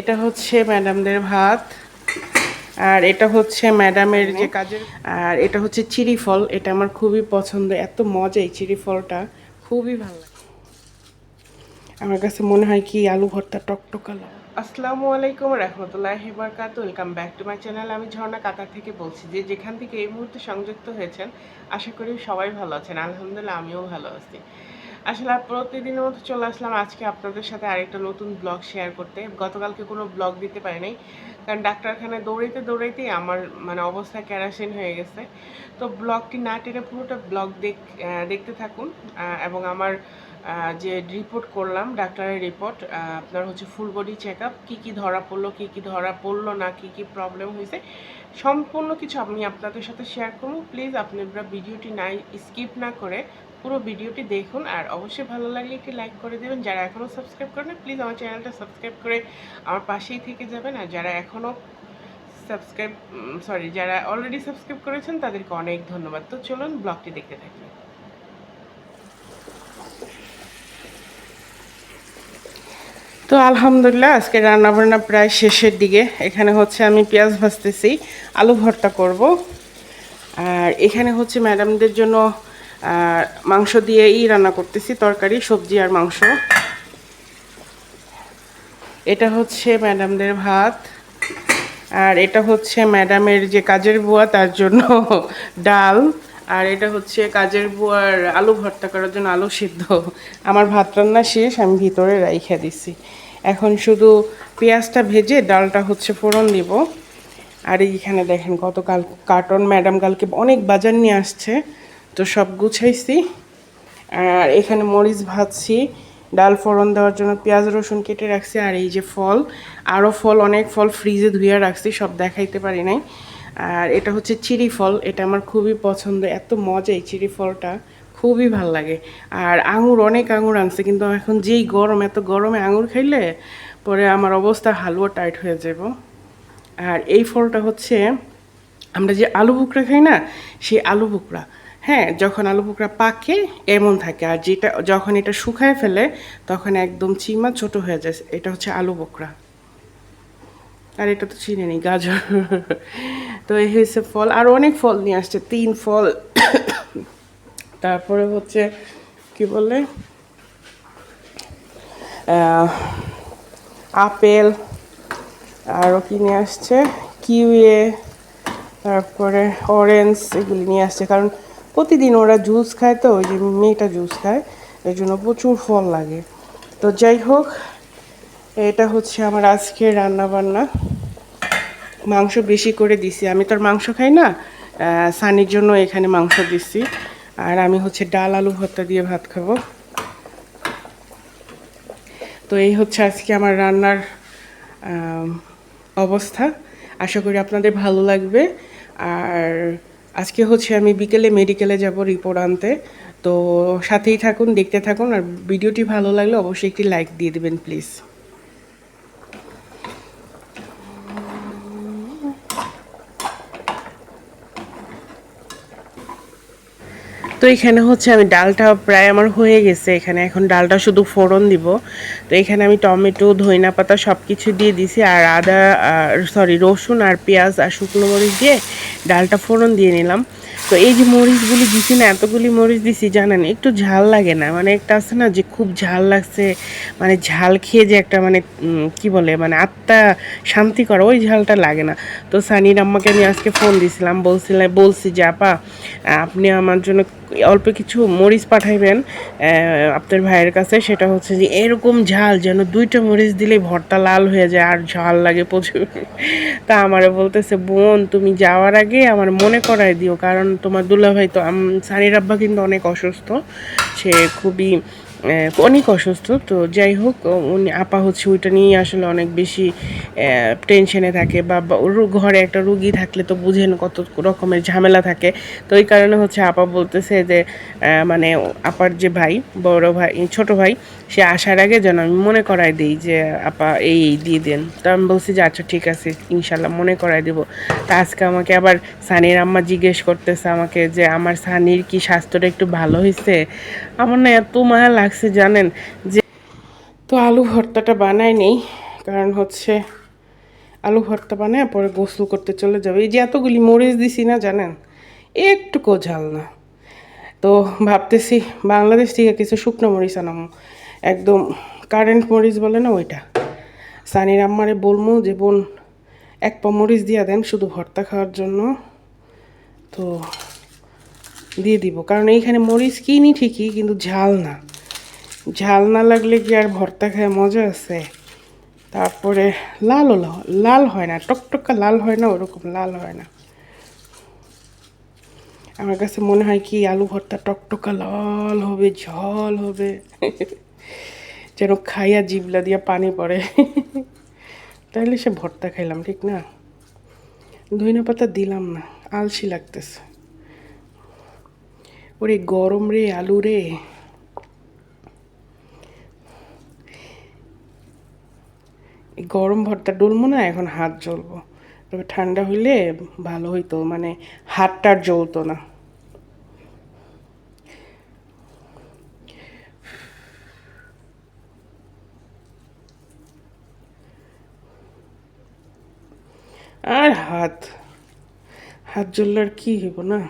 এটা হচ্ছে ম্যাডামদের ভাত আর এটা হচ্ছে ম্যাডামের যে কাজের আর এটা হচ্ছে চিরি ফল এটা আমার খুবই পছন্দ এত মজা এই চিরি ফলটা খুবই ভালো লাগে। আমার কাছে মনে হয় কি আলু ভর্তা টকটকালো আসসালামু আলাইকুম রহমতুল্লাহ বারকাত welcome back to my channel. আমি ঝর্ণা কাতার থেকে বলছি যে যেখান থেকে এই মুহূর্তে সংযুক্ত হয়েছেন আশা করি সবাই ভালো আছেন। আলহামদুলিল্লাহ আমিও ভালো আছি। আসলে প্রতিদিনের মতো চলে আসলাম। আজকে আপনাদের সাথে আরেকটা নতুন ব্লগ শেয়ার করতে। গতকালকে কোনো ব্লগ দিতে পারিনি কারণ ডাক্তারখানায় দৌড়াইতে, দৌড়াইতেই আমার মানে অবস্থা ক্যারাসিন হয়ে গেছে। তো ব্লগটি না টেনে পুরোটা ব্লগ দেখ দেখতে থাকুন। এবং আমার যে রিপোর্ট করলাম, ডাক্তারের রিপোর্ট আপনার হচ্ছে ফুল বডি চেক আপ কী কী ধরা পড়ল, কী কী ধরা পড়ল না, কী কী প্রবলেম হয়েছে, সম্পূর্ণ কিছু আমি আপনাদের সাথে শেয়ার করব। প্লিজ আপনারা ভিডিওটি নাই স্কিপ না করে পুরো ভিডিওটি দেখুন আর অবশ্যই ভালো লাগলে একটি লাইক করে দেবেন। যারা এখনও সাবস্ক্রাইব করেন প্লিজ আমার চ্যানেলটা সাবস্ক্রাইব করে আমার পাশেই থেকে যাবেন। আর যারা এখনও সাবস্ক্রাইব সরি যারা অলরেডি সাবস্ক্রাইব করেছেন, তাদেরকে অনেক ধন্যবাদ। তো চলুন ব্লগটি দেখতে থাকি। তো আলহামদুলিল্লাহ, আজকে রান্নাবান্না প্রায় শেষের দিকে। এখানে হচ্ছে আমি পেঁয়াজ ভাজতেছি, আলু ভর্তা করব। আর এখানে হচ্ছে ম্যাডামদের জন্য আহ, মাংস দিয়েই রান্না করতেছি তরকারি সবজি আর মাংস। এটা হচ্ছে ম্যাডামদের ভাত আর এটা হচ্ছে ম্যাডামের যে কাজের বুয়া তার জন্য ডাল আর এটা হচ্ছে কাজের বুয়ার আলু ভর্তা করার জন্য আলু সিদ্ধ। আমার ভাত রান্না শেষ আমি ভিতরে রাইখা দিছি। এখন শুধু পেঁয়াজটা ভেজে ডালটা হচ্ছে ফোড়ন দিব। আর এইখানে দেখেন গতকাল কার্টন ম্যাডাম কালকে অনেক বাজার নিয়ে আসছে। তো সব গুছাইছি। আর এখানে মরিচ ভাজছি, ডাল ফোড়ন দেওয়ার জন্য পেঁয়াজ, রসুন কেটে রাখছি, আর এই যে ফল, আরও ফল, অনেক ফল ফ্রিজে ধুয়ে রাখছি, সব দেখাইতে পারি নাই। আর এটা হচ্ছে চিরি ফল, এটা আমার খুবই পছন্দ, এত মজা এই চিরি ফলটা, খুবই ভালো লাগে। আর আঙুর, অনেক আঙুর আনছে, কিন্তু এখন যেই গরম, এত গরমে আঙুর খাইলে পরে আমার অবস্থা হালুয়া টাইট হয়ে যাব। আর এই ফলটা হচ্ছে, আমরা যে আলু বুকরা খাই না, সেই আলু বুকরা হ্যাঁ যখন আলু বুকরা পাকে, এমন থাকে। আর যেটা, যখন এটা শুকায় ফেলে, তখন একদম চিমা ছোট হয়ে যায়। এটা হচ্ছে আলু বোকরা আর এটা তো চিনি নেই গাজর। তো এই হয়েছে ফল। আর অনেক ফল নিয়ে আসছে, তিন ফল। তারপরে হচ্ছে, কি বলে? আপেল। আরও কি নিয়ে আসছে? কিউয়ে। তারপরে অরেঞ্জ, এগুলি নিয়ে আসছে। কারণ প্রতিদিন ওরা জুস খায় তো, ওই যে মেয়েটা জুস খায়, এর জন্য প্রচুর ফল লাগে। তো যাই হোক, এটা হচ্ছে আমার আজকের রান্না বান্না মাংস বেশি করে দিছি। আমি তো আর মাংস খাই না সানির জন্য এখানে মাংস দিছি। আর আমি হচ্ছে ডাল আলু ভর্তা দিয়ে ভাত খাব। তো এই হচ্ছে আজকে আমার রান্নার অবস্থা। আশা করি আপনাদের ভালো লাগবে। আর আজকে হচ্ছে আমি বিকেলে মেডিকেলে যাব রিপোর্ট আনতে। তো সাথেই থাকুন, দেখতে থাকুন আর ভিডিওটি ভালো লাগলে অবশ্যই একটি লাইক দিয়ে দেবেন, প্লিজ। তো এখানে হচ্ছে আমি ডালটা প্রায় আমার হয়ে গেছে। এখানে এখন ডালটা শুধু ফোড়ন দিব। তো এখানে আমি টমেটো ধইনা পাতা সব কিছু দিয়ে দিছি আর আদা সরি রসুন আর পেঁয়াজ আর শুকনো মরিচ দিয়ে ডালটা ফোড়ন দিয়ে নিলাম। তো এই যে মরিচগুলি দিছি না, এতগুলি মরিচ দিছি, জানেন, একটু ঝাল লাগে না। মানে একটা আছে না যে খুব ঝাল লাগছে মানে ঝাল খেয়ে যে একটা মানে কি বলে মানে আত্মা শান্তি করে, ওই ঝালটা লাগে না। তো সানির আম্মাকে আমি আজকে ফোন দিছিলাম বলছিলাম বলছি যে, আপা, আপনি আমার জন্য অল্প কিছু মরিচ পাঠাইবেন আপনার ভাইয়ের কাছে। সেটা হচ্ছে যে এরকম ঝাল যেন দুইটা মরিচ দিলেই ভরটা লাল হয়ে যায়, আর ঝাল লাগে প্রচুর। তা আমারে বলতেছে, বোন, তুমি যাওয়ার আগে আমার মনে করায় দিও, কারণ তোমার দুলাভাই তো সানির আব্বা কিন্তু অনেক অসুস্থ। সে খুবই অনেক অসুস্থ, তো যাই হোক উনি, আপা হচ্ছে ওইটা নিয়ে আসলে অনেক বেশি টেনশনে থাকে বা ঘরে একটা রুগী থাকলে তো বুঝেন কত রকমের ঝামেলা থাকে। তো ওই কারণে হচ্ছে আপা বলতেছে যে মানে আপার যে ভাই, বড় ভাই, ছোট ভাই সে আসার আগে যেন আমি মনে করাই দিই যে, আপা, এই এই, দিয়ে দেন। তো আমি বলছি যে আচ্ছা ঠিক আছে, ইনশাল্লাহ মনে করাই দেবো। তা আজকে আমাকে আবার সানির আম্মা জিজ্ঞেস করতেছে আমাকে যে, আমার সানির কি স্বাস্থ্যটা একটু ভালো হয়েছে আমার না এত মায়া লাগছে, জানেন, যে তো আলু ভর্তাটা বানাই নেই। কারণ হচ্ছে আলু ভর্তা বানায় পরে গোসল করতে চলে যাবে। এই যে এতগুলি মরিচ দিছি না, জানেন, একটুকু ঝাল না। তো ভাবতেছি বাংলাদেশ থেকে কিছু শুকনো মরিচ আনাম। একদম কারেন্ট মরিচ বলে না ওইটা। সানির আম্মারে বলব যে, বোন, এক পা মরিচ দিয়া দেন শুধু ভর্তা খাওয়ার জন্য। তো দিয়ে দিব। কারণ এইখানে মরিচ কিনি ঠিকই, কিন্তু ঝাল না। ঝাল না লাগলে কি আর ভর্তা খায় মজা আছে? তারপরে লালও ল- লাল হয় না, টকটকা লাল হয় না, ওরকম লাল হয় না। আমার কাছে মনে হয় কি, আলু ভর্তা টকটকা লাল হবে, ঝল হবে। যেন খাইয়া জিবলা দিয়া পানি পড়ে। তাহলে সে ভর্তা খাইলাম, ঠিক না? ধইনা পাতা দিলাম না, আলসি লাগতেছে। ওরে গরম রে, আলু রে। গরম ভর্তা ডলবো না, এখন হাত জ্বলবো। তবে ঠান্ডা হইলে ভালো হইতো মানে হাতটা জ্বলতো না। আর হাত হাত জ্বললে আর কি হইব না?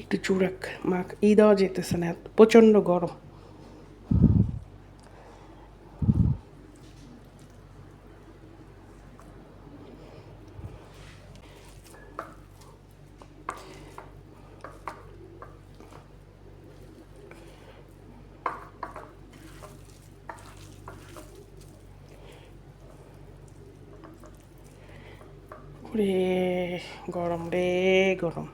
একটু চুরাক মাখ ই দেওয়া যেতেছে না প্রচণ্ড গরম। রে, গরম রে, গরম।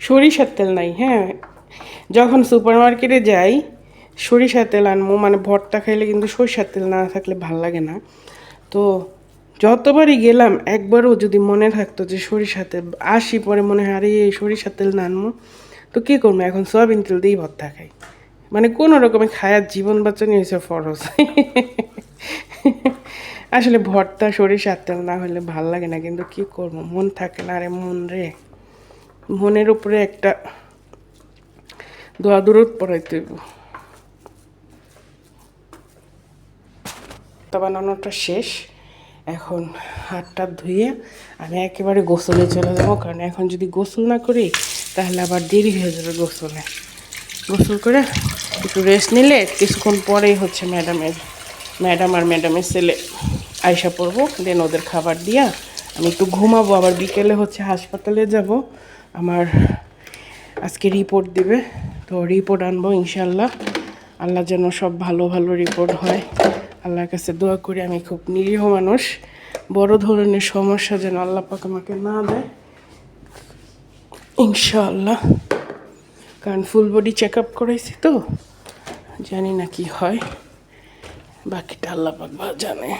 সরিষার তেল নাই হ্যাঁ? যখন সুপার মার্কেটে যাই, সরিষার তেল আনব মানে ভর্তা খাইলে কিন্তু সরিষার তেল না থাকলে ভালো লাগে না। তো যতবারই গেলাম, একবারও যদি মনে থাকতো যে সরিষার তেল, আসি পরে মনে হয়, আরে, সরিষার তেল না আনব। তো কী করব? এখন সয়াবিন তেল দিয়েই ভর্তা খাই। মানে কোনো রকমে খায়ার জীবন বাঁচানি হয়েছে ফরজ। আসলে ভর্তা, সরিষার তেল না হলে ভালো লাগে না, কিন্তু কি করব? মন থাকে না, আরে মন রে। মনের উপরে একটা দোয়া দূরত পড়াইতে হইব। তা বানানোটা শেষ। এখন হাতটা ধুয়ে আমি একেবারে গোসলে চলে যাব, কারণ এখন যদি গোসল না করি তাহলে আবার দেরি হয়ে যাবে গোসলে। গোসল করে একটু রেস্ট নিলে কিছুক্ষণ পরেই হচ্ছে ম্যাডামের ম্যাডাম আর ম্যাডামের ছেলে আয়সা পড়ব দেন ওদের খাবার দিয়া আমি একটু ঘুমাবো। আবার বিকেলে হচ্ছে হাসপাতালে যাব। আমার আজকে রিপোর্ট দিবে। তো রিপোর্ট আনব ইনশাল্লাহ আল্লাহ যেন সব ভালো ভালো রিপোর্ট হয়। আল্লাহর কাছে দোয়া করি, আমি খুব নিরীহ মানুষ। বড় ধরনের সমস্যা যেন আল্লাহ পাক আমাকে না দেয়। ইনশাআল্লাহ। কারণ ফুল বডি চেক আপ করেছি তো, জানি না কি হয়। বাকিটা আল্লাহ জানে।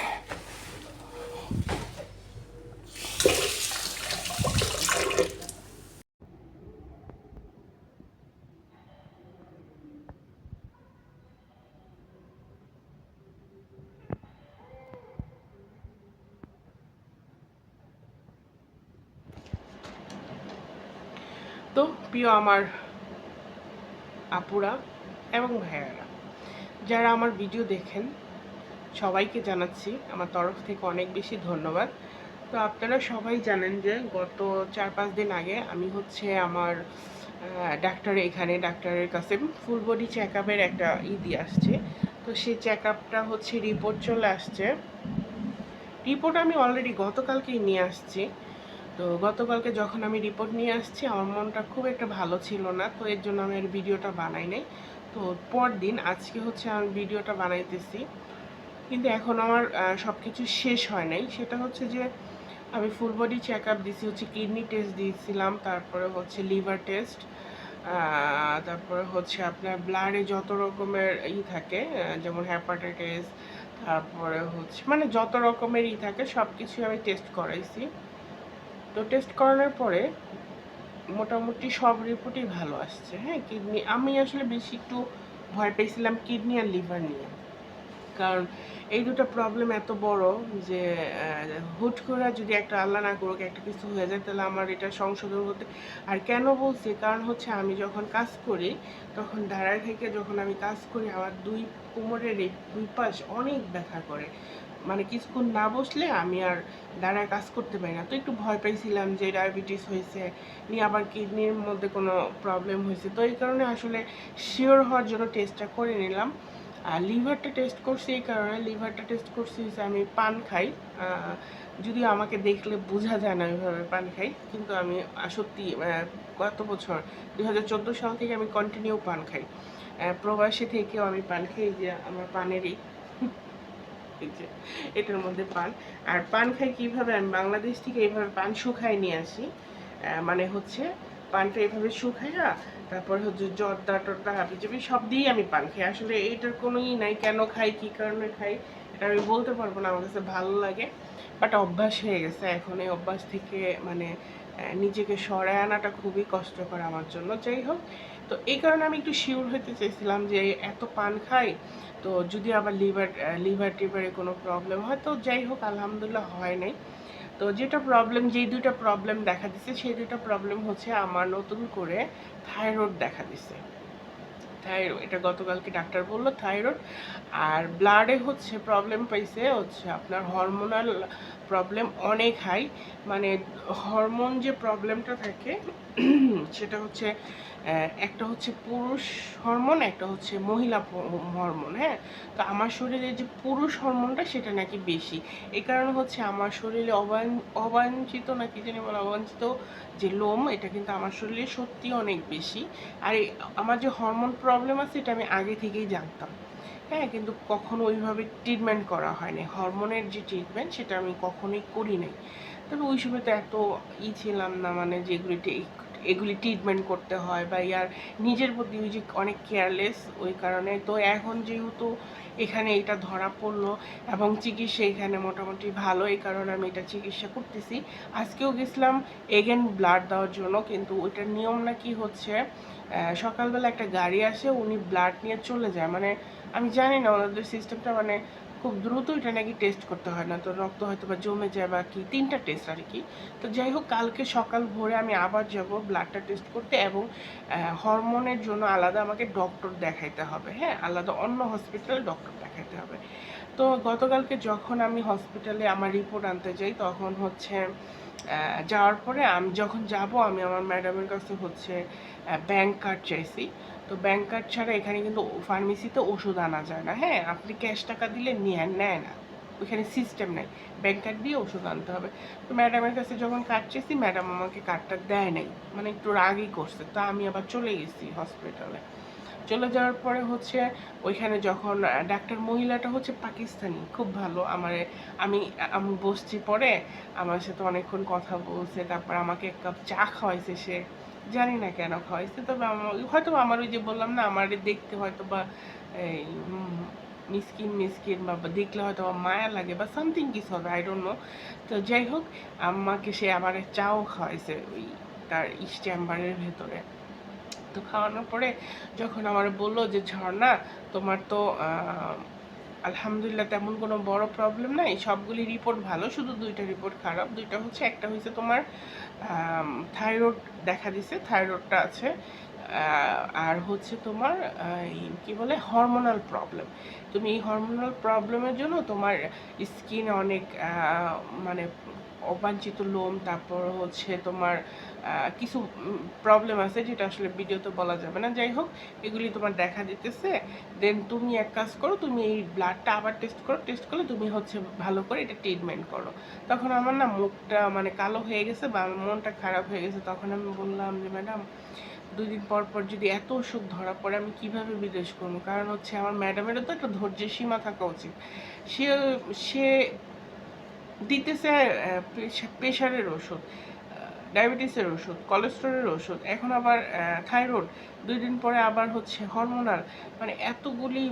তো প্রিয় আমার আপুরা এবং ভাইয়ারা, যারা আমার ভিডিও দেখেন, সবাইকে জানাচ্ছি আমার তরফ থেকে অনেক বেশি ধন্যবাদ। তো আপনারা সবাই জানেন যে গত চার পাঁচ দিন আগে আমি হচ্ছে আমার ডাক্তার এখানে, ডাক্তারের কাছে ফুল বডি চেক আপের একটা ই দিয়ে আসছে। তো সেই চেক আপটা হচ্ছে রিপোর্ট চলে আসছে। রিপোর্ট আমি অলরেডি গতকালকেই নিয়ে আসছি। তো গতকালকে যখন আমি রিপোর্ট নিয়ে আসছি, আমার মনটা খুব একটা ভালো ছিল না, তো এর জন্য আমি আর ভিডিওটা বানাই নাই। তো পরদিন, আজকে হচ্ছে আমি ভিডিওটা বানাইতেছি। কিন্তু এখন আমার সব কিছু শেষ হয় নাই। সেটা হচ্ছে যে, আমি ফুল বডি চেক আপ দিছি, হচ্ছে কিডনি টেস্ট দিয়েছিলাম, তারপরে হচ্ছে লিভার টেস্ট তারপরে হচ্ছে আপনার ব্লাডে যত রকমের ই থাকে যেমন হ্যাপাটাইটিস তারপরে হচ্ছে মানে যত রকমের ই থাকে সব কিছু আমি টেস্ট করাইছি। তো টেস্ট করানোর পরে মোটামুটি সব রিপোর্টই ভালো আসছে। হ্যাঁ কিডনি আমি আসলে বেশি একটু ভয় পেয়েছিলাম কিডনি আর লিভার নিয়ে। কারণ এই দুটো প্রবলেম এত বড় যে হুট করে যদি একটা আল্লাহ না করুক, একটা কিছু হয়ে যায়, তাহলে আমার এটা সংশোধন হতে আর কেন বলছি? কারণ হচ্ছে আমি যখন কাজ করি, তখন দাঁড়ায় থেকে যখন আমি কাজ করি, আমার দুই কোমরের এই দুই পাশ অনেক ব্যথা করে। মানে কিছুক্ষণ না বসলে আমি আর দাঁড়ায় কাজ করতে পারি না। তো একটু ভয় পাইছিলাম যে ডায়াবেটিস হয়েছে, নিয়ে আবার কিডনির মধ্যে কোনো প্রবলেম হয়েছে। তো এই কারণে আসলে শিওর হওয়ার জন্য টেস্টটা করে নিলাম। আর লিভারটা টেস্ট করছি এই কারণে লিভারটা টেস্ট করছি যে আমি পান খাই। যদিও আমাকে দেখলে বোঝা যায় না ওইভাবে পান খাই, কিন্তু আমি সত্যি গত বছর দুই হাজার চোদ্দ সাল থেকে আমি কন্টিনিউ পান খাই। প্রবাসী থেকেও আমি পান খাই যে আমার পানেরই। যে এটার মধ্যে পান। আর পান খাই কীভাবে? আমি বাংলাদেশ থেকে এইভাবে পান শুকাই নিয়ে আসি। মানে হচ্ছে পানটা এইভাবে শুকাইয়া তারপর হচ্ছে জর্দা টর্দা হাবি জাবি সব দিয়েই আমি পান খাই। আসলে এইটার কোনোই নাই কেন খাই, কি কারণে খাই, এটা আমি বলতে পারব না, আমার কাছে ভালো লাগে। বাট অভ্যাস হয়ে গেছে এখন এই অভ্যাস থেকে মানে নিজেকে সরায় আনাটা খুবই কষ্টকর আমার জন্য। যাই হোক তো এই কারণে আমি একটু শিওর হতে চেয়েছিলাম যে এত পান খাই, তো যদি আবার লিভার লিভার টিভারে কোনো প্রবলেম হয়, তো যাই হোক, আলহামদুলিল্লাহ হয় নাই। তো যেটা প্রবলেম, যেই দুইটা প্রবলেম দেখা দিছে, সেই দুইটা প্রবলেম হচ্ছে আমার নতুন করে থাইরয়েড দেখা দিচ্ছে থাইরয়েড এটা গতকালকে ডাক্তার বলল থাইরয়েড আর ব্লাডে হচ্ছে প্রবলেম পাইছে, হচ্ছে আপনার হরমোনাল প্রবলেম অনেক হাই মানে হরমোন যে প্রবলেমটা থাকে, সেটা হচ্ছে একটা হচ্ছে পুরুষ হরমোন একটা হচ্ছে মহিলা হরমোন হ্যাঁ? তো আমার শরীরে যে পুরুষ হরমোনটা সেটা নাকি বেশি। এ কারণে হচ্ছে আমার শরীরে অবাঞ্ছিত নাকি জানি বলে, অবাঞ্ছিত যে লোম, এটা কিন্তু আমার শরীরে সত্যি অনেক বেশি। আর আমার যে হরমোন প্রবলেম আছে, এটা আমি আগে থেকেই জানতাম। হ্যাঁ কিন্তু কখনো ওইভাবে ট্রিটমেন্ট করা হয়নি। হরমোনের যে ট্রিটমেন্ট সেটা আমি কখনোই করি নাই তবে ওই সময় তো এত ই ছিলাম না মানে যেগুলি এগুলি ট্রিটমেন্ট করতে হয় বা ইয়ার নিজের প্রতি যে অনেক কেয়ারলেস ওই কারণে। তো এখন যেহেতু এখানে এটা ধরা পড়ল এবং চিকিৎসা এখানে মোটামুটি ভালো, এই কারণে আমি এটা চিকিৎসা করতেছি। আজকেও গেছিলাম এগেন ব্লাড দেওয়ার জন্য, কিন্তু ওইটার নিয়ম নাকি হচ্ছে সকালবেলা একটা গাড়ি আসে, উনি ব্লাড নিয়ে চলে যায়। মানে আমি জানি না ওনাদের সিস্টেমটা মানে খুব দ্রুত এটা নাকি টেস্ট করতে হয় না, তো রক্ত হয়তো বা জমে যায় বা কি, তিনটা টেস্ট আর কি। তো যাই হোক, কালকে সকাল ভোরে আমি আবার যাব ব্লাডটা টেস্ট করতে এবং হরমোনের জন্য আলাদা আমাকে ডক্টর দেখাইতে হবে হ্যাঁ? আলাদা অন্য হসপিটালে ডক্টর দেখাইতে হবে। তো গতকালকে যখন আমি হসপিটালে আমার রিপোর্ট আনতে যাই, তখন হচ্ছে যাওয়ার পরে আমি যখন যাব, আমি আমার ম্যাডামের কাছে হচ্ছে ব্যাংক কার্ড চাইছি। তো ব্যাংক কার্ড ছাড়া এখানে কিন্তু ফার্মেসিতে ওষুধ আনা যায় না। হ্যাঁ আপনি ক্যাশ টাকা দিলে নিয়ে নেয় না। ওইখানে সিস্টেম নেই। ব্যাংক কার্ড দিয়ে ওষুধ আনতে হবে। তো ম্যাডামের কাছে যখন চেয়েছি ম্যাডাম আমাকে কার্ডটা দেয় নাই। মানে একটু রাগই করছে। তো আমি আবার চলে গেছি হসপিটালে চলে যাওয়ার পরে হচ্ছে ওইখানে যখন ডাক্তার মহিলাটা হচ্ছে পাকিস্তানি। খুব ভালো। আমার, আমি আমি বসছি পরে। আমার সাথে অনেকক্ষণ কথা বলছে। তারপর আমাকে এক কাপ চা খাওয়াইছে সে। জানি না কেন খাওয়াইছে তবে আমার, হয়তো আমার ওই যে বললাম না, আমার দেখতে হয়তো বা এই মিসকিন মিসকিন বা দেখলে হয়তো মায়া লাগে বা সামথিং কিছু হবে আই ডোন্ট নো তো যাই হোক আমাকে সে আবার চাও খাওয়াইছে ওই তার ইস্ট চেম্বারের ভেতরে। তো খাওয়ানোর পরে যখন আমার বলল যে, ঝর্ণা, তোমার তো আলহামদুলিল্লাহ, তেমন কোনো বড় প্রবলেম নাই। সবগুলি রিপোর্ট ভালো, শুধু দুইটা রিপোর্ট খারাপ। দুইটা হচ্ছে, একটা হচ্ছে তোমার থাইরয়েড দেখা দিছে থাইরয়েডটা আছে। আর হচ্ছে তোমার কি বলে হরমোনাল প্রবলেম তুমি এই হরমোনাল প্রবলেমের জন্য তোমার স্কিন অনেক মানে অবাঞ্ছিত লোম, তারপর হচ্ছে তোমার কিছু প্রবলেম আছে যেটা আসলে ভিডিওতে বলা যাবে না। যাই হোক, এগুলি তোমার দেখা দিতেছে। দেন তুমি এক কাজ করো, তুমি এই ব্লাডটা আবার টেস্ট করো। টেস্ট করলে তুমি হচ্ছে ভালো করে এটা ট্রিটমেন্ট করো। তখন আমার না মুখটা মানে কালো হয়ে গেছে বা মনটা খারাপ হয়ে গেছে। তখন আমি বললাম যে, ম্যাডাম, দুই দিন পর পর যদি এত অসুখ ধরা পড়ে, আমি কীভাবে বিদেশ করব? কারণ হচ্ছে আমার ম্যাডামেরও তো একটা ধৈর্যের সীমা থাকা উচিত। সে সে দিতেছে প্রেশারের ওষুধ ডায়াবেটিসের ওষুধ কোলেস্টেরলের ওষুধ, এখন আবার থাইরয়েড দুই দিন পরে আবার হচ্ছে হরমোনাল মানে এতগুলি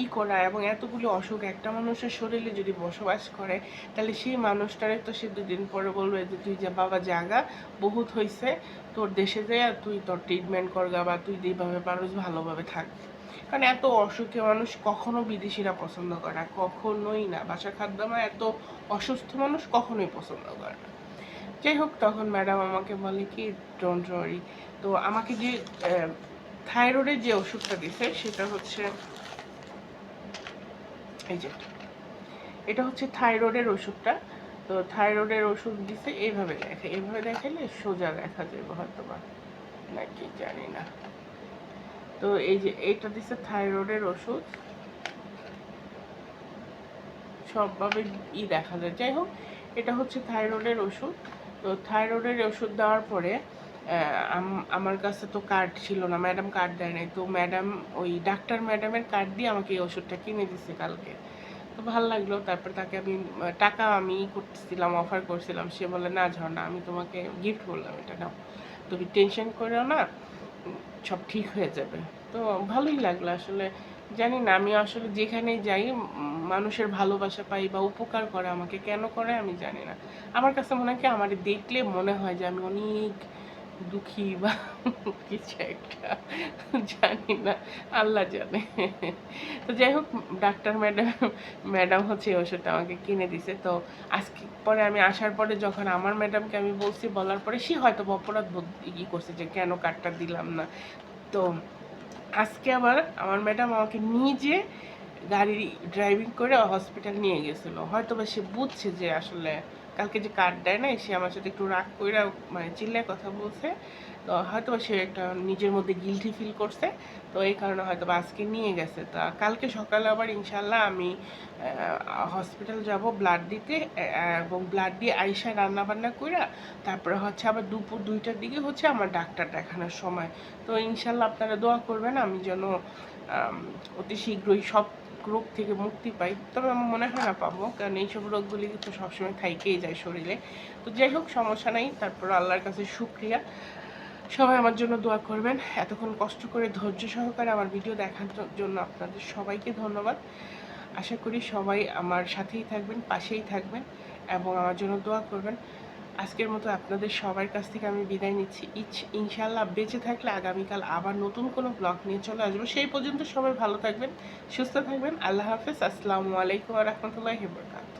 ই করা এবং এতগুলি অসুখ, একটা মানুষের শরীরে যদি বসবাস করে, তাহলে সেই মানুষটারে তো সে দুই দিন পরে বলবে যে, তুই যা, বাবা, জাগা, বহুত হয়েছে তোর দেশে যায় তুই তোর ট্রিটমেন্ট করগা বা তুই যেভাবে পারোস, ভালোভাবে থাক। কারণ এত অসুখী মানুষ কখনো বিদেশিরা পছন্দ করে না, কখনোই না। বাসা খাদ্য আমার এত অসুস্থ মানুষ কখনোই পছন্দ করে না। যাই হোক, তখন ম্যাডাম আমাকে বলে কি ডোন্ট ওয়ারি তো আমাকে যে থাইরয়েডের যে ওষুধটা দিছে সেটা হচ্ছে এই যে, এটা হচ্ছে থাইরয়েডের ওষুধটা। তো থাইরয়েডের ওষুধ দিছে, এইভাবে দেখে এইভাবে দেখালে সোজা দেখা যাবে হয়তো বা নাকি জানি না। তো এই যে এইটা দিচ্ছে থাইরয়েডের ওষুধ। সবভাবে ই দেখা যায় যাই হোক, এটা হচ্ছে থাইরয়েডের ওষুধ। তো থাইরয়েডের ওষুধ দেওয়ার পরে আম- আমার কাছে তো কার্ড ছিল না, ম্যাডাম কার্ড দেয় নাই। তো ম্যাডাম, ওই ডাক্তার ম্যাডামের কার্ড দিয়ে আমাকে এই ওষুধটা কিনে দিছে কালকে। তো ভালো লাগল, তারপর তাকে আমি, টাকা আমি করতেছিলাম অফার করছিলাম। সে বলে, না ঝর্ণা, আমি তোমাকে গিফট করলাম এটা, নাও। তুমি টেনশন করো না সব ঠিক হয়ে যাবে। তো ভালোই লাগল আসলে। জানি না আমি আসলে যেখানে যাই মানুষের ভালোবাসা পাই বা উপকার করে আমাকে কেন করে আমি জানি না। আমার কাছে মনে হয় কি, আমার দেখলে মনে হয় যে আমি অনেক দুঃখী বা কিছু একটা, জানি না, আল্লাহ জানে। তো যাই হোক, ডাক্তার ম্যাডাম ম্যাডাম হচ্ছে ওষুধটা আমাকে কিনে দিছে। তো আজকে পরে আমি আসার পরে যখন আমার ম্যাডামকে আমি বলছি, বলার পরে সে হয়তো অপরাধ বোধ ই করছে যে কেন কার্ডটা দিলাম না। তো আজকে আবার আমার ম্যাডাম আমাকে নিজে গাড়ি ড্রাইভিং করে হসপিটাল নিয়ে গেছিল। হয়তো বা সে বুঝছে যে আসলে কালকে যে কার্ড দেয় না সে আমার সাথে একটু রাগ করে মানে চিল্লায় কথা বলছে। তো হয়তো সে একটা নিজের মধ্যে গিলটি ফিল করছে। তো এই কারণে হয়তো বা আজকে নিয়ে গেছে। তা কালকে সকালে আবার ইনশাল্লাহ আমি হসপিটাল যাব ব্লাড দিতে, এবং ব্লাড দিয়ে আইসা রান্না বান্না কইরা, তারপরে হচ্ছে আবার দুপুর দুইটার দিকে হচ্ছে আমার ডাক্তার দেখানোর সময়। তো ইনশাল্লাহ আপনারা দোয়া করবেন, আমি যেন অতি শীঘ্রই সব রোগ থেকে মুক্তি পাই। তবে আমার মনে হয় না পাবো, কারণ এইসব রোগগুলি তো সবসময় থাইকেই যায় শরীরে। তো যাই হোক, সমস্যা নাই। তারপর আল্লাহর কাছে শুক্রিয়া। সবাই আমার জন্য দোয়া করবেন। এতক্ষণ কষ্ট করে ধৈর্য সহকারে আমার ভিডিও দেখার জন্য আপনাদের সবাইকে ধন্যবাদ। আশা করি সবাই আমার সাথেই থাকবেন, পাশেই থাকবেন এবং আমার জন্য দোয়া করবেন। আজকের মতো আপনাদের সবার কাছ থেকে আমি বিদায় নিচ্ছি। ইচ ইনশাল্লাহ বেঁচে থাকলে আগামীকাল আবার নতুন কোনো ব্লগ নিয়ে চলে আসব। সেই পর্যন্ত সবাই ভালো থাকবেন, সুস্থ থাকবেন। আল্লাহ হাফেজ। আসসালামু আলাইকুম রহমতুল্লাহ বরকাত